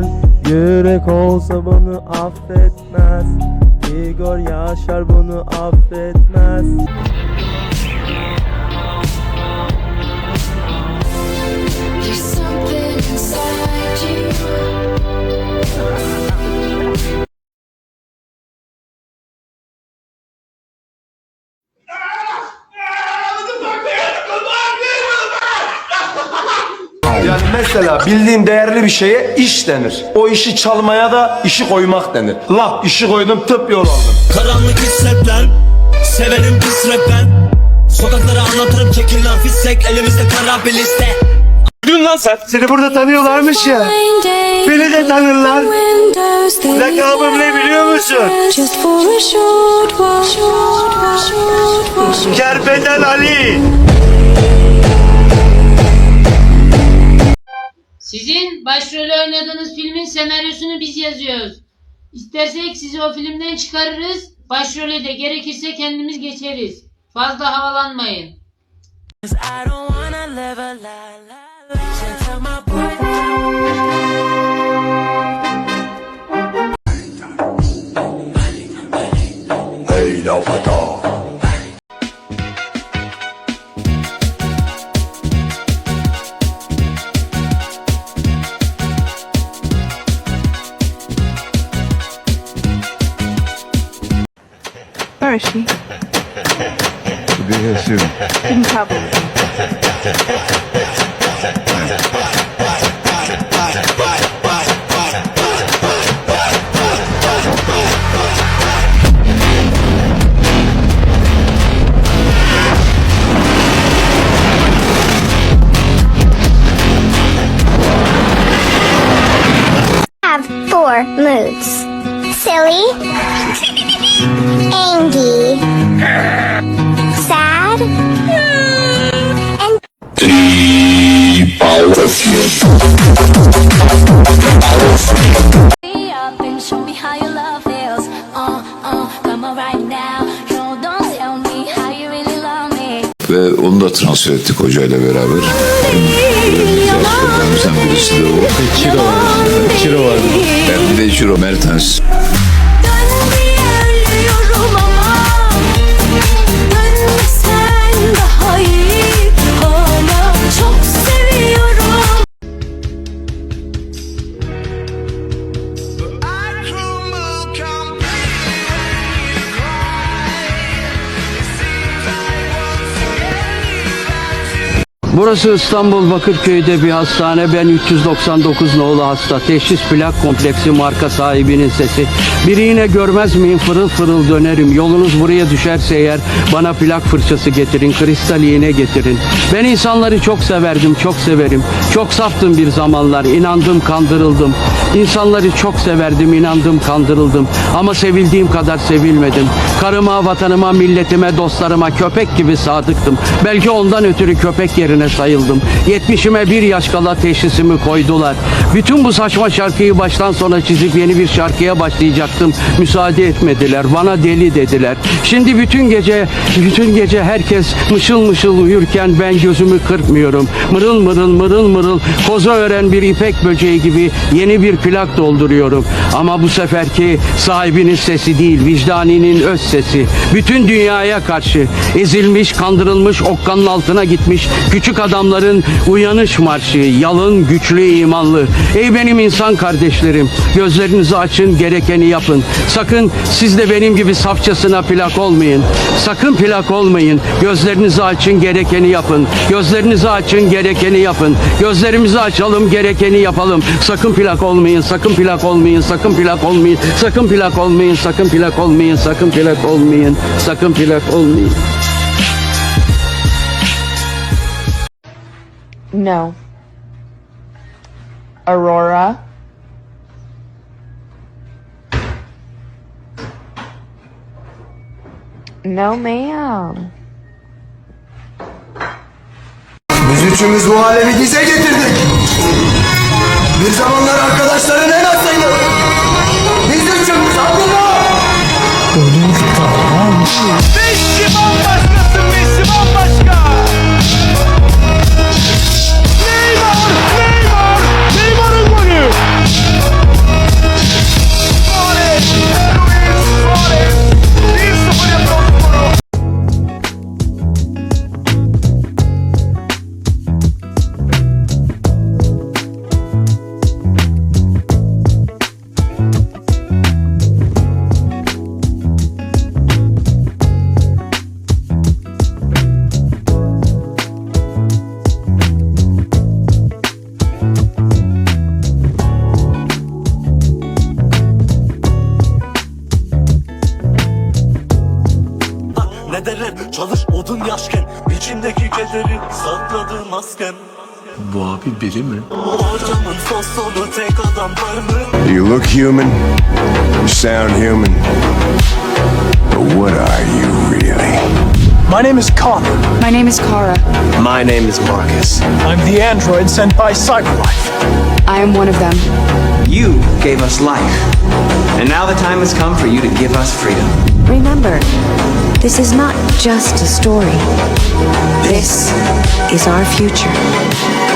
güzel Yürek olsa bunu affetmez. Igor Yaşar bunu affetmez mesela bildiğin değerli bir şeye iş denir. O işi çalmaya da işi koymak denir. Laf işi koydum tıp yol aldım. Karanlık hissetler Severim pis ben Sokaklara anlatırım çekil lan fissek Elimizde kara bir liste Dün lan sen. Seni burada tanıyorlarmış ya. Beni de tanırlar. Lakabım ne biliyor musun? Just for Sizin başrolü oynadığınız filmin senaryosunu biz yazıyoruz. İstersek sizi o filmden çıkarırız, başrole de gerekirse kendimiz geçeriz. Fazla havalanmayın. Where is Thirsty. She'll be here soon. In trouble. Have four moods. Silly, angry, sad, and up and show me how your love feels. Uh, uh, come on right now. No, don't tell me how you really love me. Ve onu da transfer ettik hocayla beraber. Yaşlarımızdan birisi de o. Çiro var. Çiro var. Ben bir de Çiro Mertens. Burası İstanbul Bakırköy'de bir hastane. Ben 399 nolu hasta. Teşhis plak kompleksi marka sahibinin sesi. Biri yine görmez miyim fırıl fırıl dönerim. Yolunuz buraya düşerse eğer bana plak fırçası getirin. Kristal iğne getirin. Ben insanları çok severdim, çok severim. Çok saftım bir zamanlar. inandım, kandırıldım. İnsanları çok severdim, inandım, kandırıldım. Ama sevildiğim kadar sevilmedim. Karıma, vatanıma, milletime, dostlarıma köpek gibi sadıktım. Belki ondan ötürü köpek yerine sayıldım. 70'ime bir yaş kala teşhisimi koydular. Bütün bu saçma şarkıyı baştan sona çizip yeni bir şarkıya başlayacaktım. Müsaade etmediler. Bana deli dediler. Şimdi bütün gece, bütün gece herkes mışıl mışıl uyurken ben gözümü kırpmıyorum. Mırıl mırıl mırıl mırıl koza ören bir ipek böceği gibi yeni bir plak dolduruyorum. Ama bu seferki sahibinin sesi değil, vicdaninin öz sesi. Bütün dünyaya karşı ezilmiş, kandırılmış, okkanın altına gitmiş küçük adamların uyanış marşı, yalın, güçlü, imanlı. Ey benim insan kardeşlerim, gözlerinizi açın, gerekeni yapın. Sakın siz de benim gibi safçasına plak olmayın. Sakın plak olmayın. Gözlerinizi açın, gerekeni yapın. Gözlerinizi açın, gerekeni yapın. Gözlerimizi açalım, gerekeni yapalım. Sakın plak olmayın, sakın plak olmayın, sakın plak olmayın, sakın plak olmayın, sakın plak olmayın, sakın plak olmayın, sakın plak olmayın. No. Aurora. No, ma'am. Biz üçümüz bu alemi dize getirdik. Bir zamanlar arkadaşların Çalış odun yaşken içimdeki kederi bu abi biri mi? Ortamın tek adam var mı? You look human, you sound human, but what are you really? My name is Connor. My name is Kara. My name is Marcus. I'm the android sent by Cyberlife. I am one of them. You gave us life. And now the time has come for you to give us freedom. Remember, this is not just a story. This is our future.